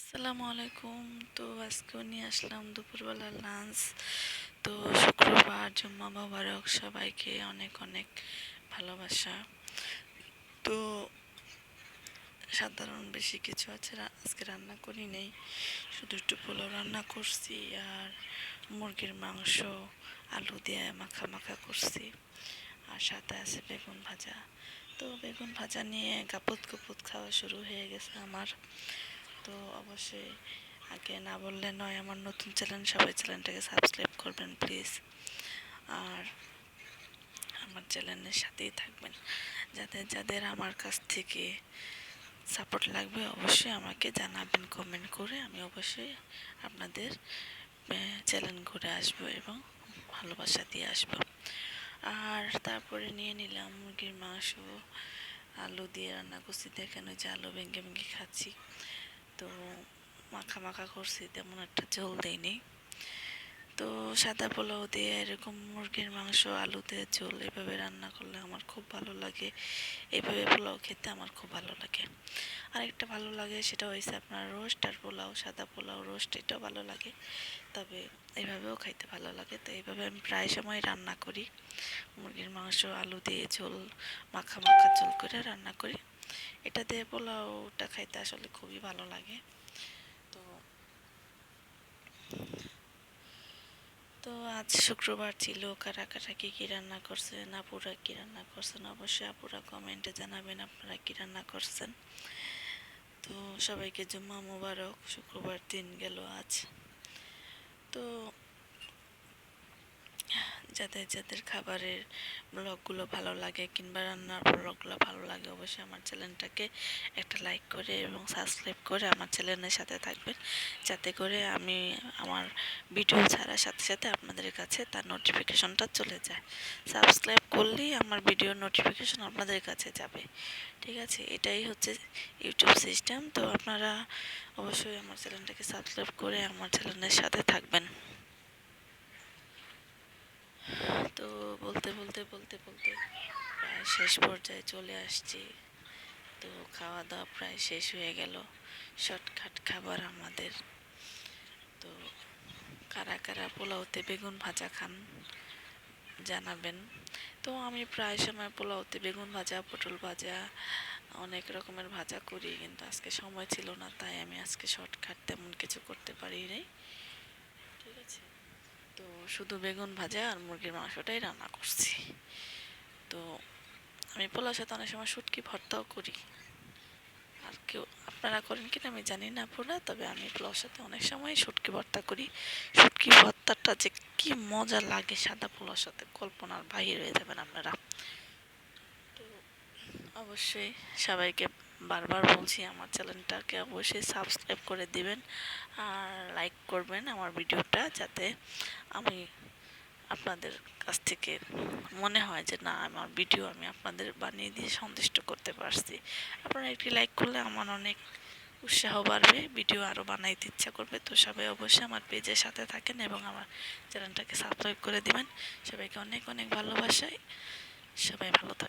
আসসালামু আলাইকুম। তো আজকেও নিয়ে আসলাম দুপুরবেলার লাঞ্চ তো শুক্রবার, জুম্মা মোবারক, সবাইকে অনেক অনেক ভালোবাসা। তো সাধারণ বেশি কিছু আছে আজকে রান্না করি নেই। শুধু একটু পোলাও রান্না করছি আর মুরগির মাংস, আলু দিয়ে মাখা মাখা করছি। আর সাথে আছে বেগুন ভাজা। তো বেগুন ভাজা নিয়ে গাপুত গুপুত খাওয়া শুরু হয়ে গেছে আমার। তো অবশ্যই আগে না বললে নয়, আমার নতুন চ্যানেল সবাই চ্যানেলটাকে সাবস্ক্রাইব করবেন প্লিজ আর আমার চ্যানেলের সাথেই থাকবেন। যাদের যাদের আমার কাছ থেকে সাপোর্ট লাগবে, অবশ্যই আমাকে জানাবেন কমেন্ট করে আমি অবশ্যই আপনাদের চ্যানেল ঘুরে আসব এবং ভালোবাসা দিয়ে আসব। আর তারপরে নিয়ে নিলাম মুরগির মাংস, আলু দিয়ে রান্না করছি। দেখেন ওই যে আলু ভেঙে ভেঙে খাচ্ছি। তো মাখা মাখা করছি, তেমন একটা ঝোল দেয়নি তো সাদা পোলাও দিয়ে এরকম মুরগির মাংস, আলু দিয়ে ঝোল এভাবে রান্না করলে আমার খুব ভালো লাগে। এভাবে পোলাও খেতে আমার খুব ভালো লাগে। আরেকটা ভালো লাগে সেটা হয়েছে আপনার রোস্ট আর পোলাও, সাদা পোলাও, রোস্ট এটাও ভালো লাগে। তবে এইভাবেও খাইতে ভালো লাগে। তো এইভাবে আমি প্রায় সময় রান্না করি। মুরগির মাংস, আলু দিয়ে ঝোল মাখা মাখা ঝোল করে রান্না করি। এটা দিয়ে পোলাওটা খাইতে আসলে খুবই ভালো লাগে। তো তো আজ শুক্রবার ছিল, কারা কারা কী কী রান্না করছেন, আপুরা কী রান্না করছেন, অবশ্যই আপুরা কমেন্টে জানাবেন আপনারা কী রান্না করছেন। তো সবাইকে জুম্মা মোবারক, শুক্রবার দিন গেল আজ। তো যাদের যাদের খাবারের ব্লগগুলো ভালো লাগে কিংবা রান্নার ব্লগগুলো ভালো লাগে, অবশ্যই আমার চ্যানেলটাকে একটা লাইক করে এবং সাবস্ক্রাইব করে আমার চ্যানেলের সাথে থাকবেন। যাতে করে আমি আমার ভিডিও ছাড়ার সাথে সাথে আপনাদের কাছে তার নোটিফিকেশনটা চলে যায়। সাবস্ক্রাইব করলেই আমার ভিডিওর নোটিফিকেশন আপনাদের কাছে যাবে। ঠিক আছে? এটাই হচ্ছে ইউটিউব সিস্টেম তো আপনারা অবশ্যই আমার চ্যানেলটাকে সাবস্ক্রাইব করে আমার চ্যানেলের সাথে থাকবেন। তো বলতে বলতে বলতে বলতে প্রায় শেষ পর্যায়ে চলে আসছি। তো খাওয়া দাওয়া প্রায় শেষ হয়ে গেল। শর্টকাট খাবার আমাদের। তো কারা কারা পোলাওতে বেগুন ভাজা খান জানাবেন। তো আমি প্রায় সময় পোলাওতে বেগুন ভাজা, পটল ভাজা, অনেক রকমের ভাজা করি কিন্তু আজকে সময় ছিল না, তাই আমি আজকে শর্টকাট তেমন কিছু করতে পারি ঠিক আছে? তো শুধু বেগুন ভাজা আর মুরগির মাংসটাই রান্না করছি। তো আমি পোলার সাথে অনেক সময় শুটকি ভর্তাও করি। আর কেউ আপনারা করেন কিনা আমি জানি না পুরা তবে আমি পোলার সাথে অনেক সময় শুটকি ভর্তা করি। শুটকি ভর্তাটা যে কি মজা লাগে সাদা পোলার সাথে, কল্পনার বাহির হয়ে যাবেন আপনারা। তো অবশ্যই সবাইকে বারবার বলছি আমার চ্যানেলটাকে অবশ্যই সাবস্ক্রাইব করে দিবেন আর লাইক করবেন আমার ভিডিওটা যাতে আমি আপনাদের কাছ থেকে মনে হয় যে না, আমার ভিডিও আমি আপনাদের বানিয়ে দিয়ে সন্তুষ্ট করতে পারছি। আপনারা একটি লাইক করলে আমার অনেক উৎসাহ বাড়বে, ভিডিও আরও বানাইতে ইচ্ছা করবে। তো সবাই অবশ্যই আমার পেজের সাথে থাকেন এবং আমার চ্যানেলটাকে সাবস্ক্রাইব করে দিবেন। সবাইকে অনেক অনেক ভালোবাসাই সবাই ভালো থাকবেন